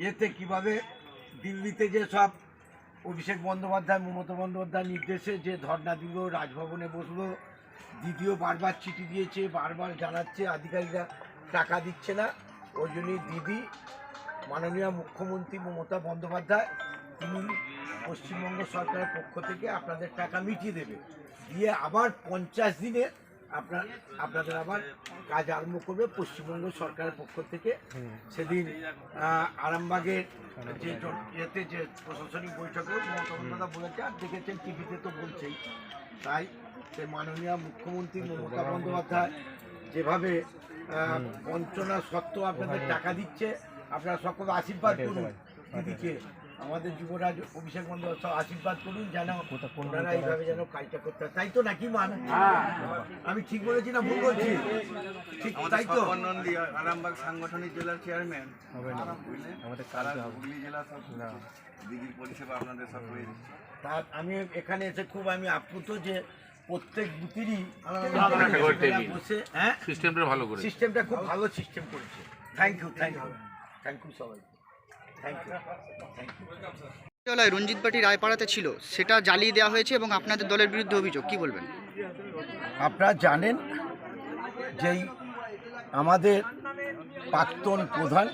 ইয়েতে কীভাবে দিল্লিতে যে সব অভিষেক বন্দ্যোপাধ্যায়, মমতা বন্দ্যোপাধ্যায় নির্দেশে যে ধর্ণা দিল, রাজভবনে বসল, দিদিও বারবার চিঠি দিয়েছে, বারবার জানাচ্ছে, আধিকারিকরা টাকা দিচ্ছে না। ওই জন্যই দিদি, মাননীয় মুখ্যমন্ত্রী মমতা বন্দ্যোপাধ্যায়, তিনি পশ্চিমবঙ্গ সরকারের পক্ষ থেকে আপনাদের টাকা মিটিয়ে দেবে। দিয়ে আবার পঞ্চাশ দিনে আপনার আপনাদের আবার কাজ আরম্ভ করবে পশ্চিমবঙ্গ সরকারের পক্ষ থেকে। সেদিন আরামবাগের যে ইয়েতে যে প্রশাসনিক বৈঠকে মমতা বন্দ্যোপাধ্যায় বলেছে আর দেখেছেন টিভিতে তো বলছেই। তাই সে মাননীয় মুখ্যমন্ত্রী মমতা বন্দ্যোপাধ্যায় যেভাবে বঞ্চনা সত্ত্বেও আপনাদের টাকা দিচ্ছে আপনারা সকলে আশীর্বাদ করুন দিদিকে। আমাদের যুবরাজ অভিষেক বন্দ্যোপাধ্যায় সব আশীর্বাদ করুন যেন ওনারা এইভাবে যেন কাজটা করতে হয় তাই তো নাকি মান আমি ঠিক বলেছি না ভুল বলছি? ঠিক তাই তো? নন্দী আরামবাগ সাংগঠনিক জেলার চেয়ারম্যান। আমাদের সারা হুগলি জেলা সব দিদির পরিষেবা আপনাদের সব হয়ে তা আমি এখানে এসে খুব আমি আপ্লুত যে প্রত্যেক বুথেরই বসে হ্যাঁ? সিস্টেমটা ভালো করে সিস্টেমটা খুব ভালো সিস্টেম করেছে। Thank you thank you thank you সবাই থ্যাংক ইউ থ্যাংক ইউ বিদ্যালয় রঞ্জিত পার্টি রায়পাড়াতে ছিল সেটা জ্বালিয়ে দেওয়া হয়েছে এবং আপনাদের দলের বিরুদ্ধে অভিযোগ কি বলবেন? আপনারা জানেন যেই আমাদের প্রাক্তন প্রধান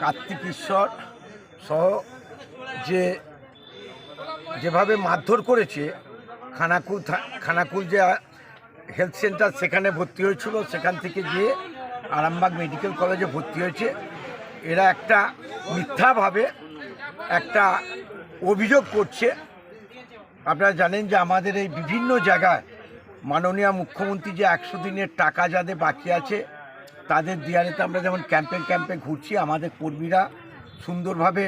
কার্তিক ঈশ্বর সহ যে যেভাবে মারধর করেছে খানাকুল থা- খানাকুল যে হেলথ সেন্টার সেখানে ভর্তি হয়েছিল সেখান থেকে গিয়ে আরামবাগ মেডিকেল কলেজে ভর্তি হয়েছে। এরা একটা মিথ্যাভাবে একটা অভিযোগ করছে। আপনারা জানেন যে আমাদের এই বিভিন্ন জায়গায় মাননীয় মুখ্যমন্ত্রী যে একশো দিনের টাকা যাদের বাকি আছে, তাদের দিয়ারেতে আমরা যেমন ক্যাম্পে ক্যাম্পে ঘুরছি, আমাদের কর্মীরা সুন্দরভাবে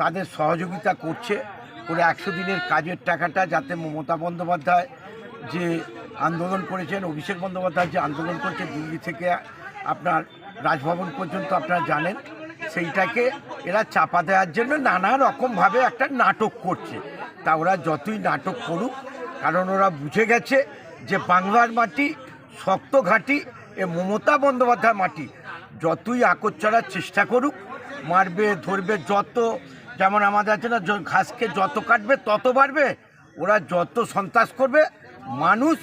তাদের সহযোগিতা করছে করে একশো দিনের কাজের টাকাটা যাতে মমতা বন্দ্যোপাধ্যায় যে আন্দোলন করেছেন, অভিষেক বন্দ্যোপাধ্যায় যে আন্দোলন করছে দিল্লি থেকে আপনার রাজভবন পর্যন্ত আপনারা জানেন। সেইটাকে এরা চাপা দেওয়ার জন্য নানা রকমভাবে একটা নাটক করছে। তা ওরা যতই নাটক করুক, কারণ ওরা বুঝে গেছে যে বাংলার মাটি শক্ত ঘাঁটি এ মমতা বন্দ্যোপাধ্যায় মাটি। যতই আকর চড়ার চেষ্টা করুক, মারবে, ধরবে, যত, যেমন আমাদের আছে না ঘাসকে যত কাটবে, তত বাড়বে। ওরা যত সন্ত্রাস করবে, মানুষ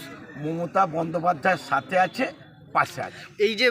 মমতা বন্দ্যোপাধ্যায়ের সাথে আছে, পাশে আছে। এই যে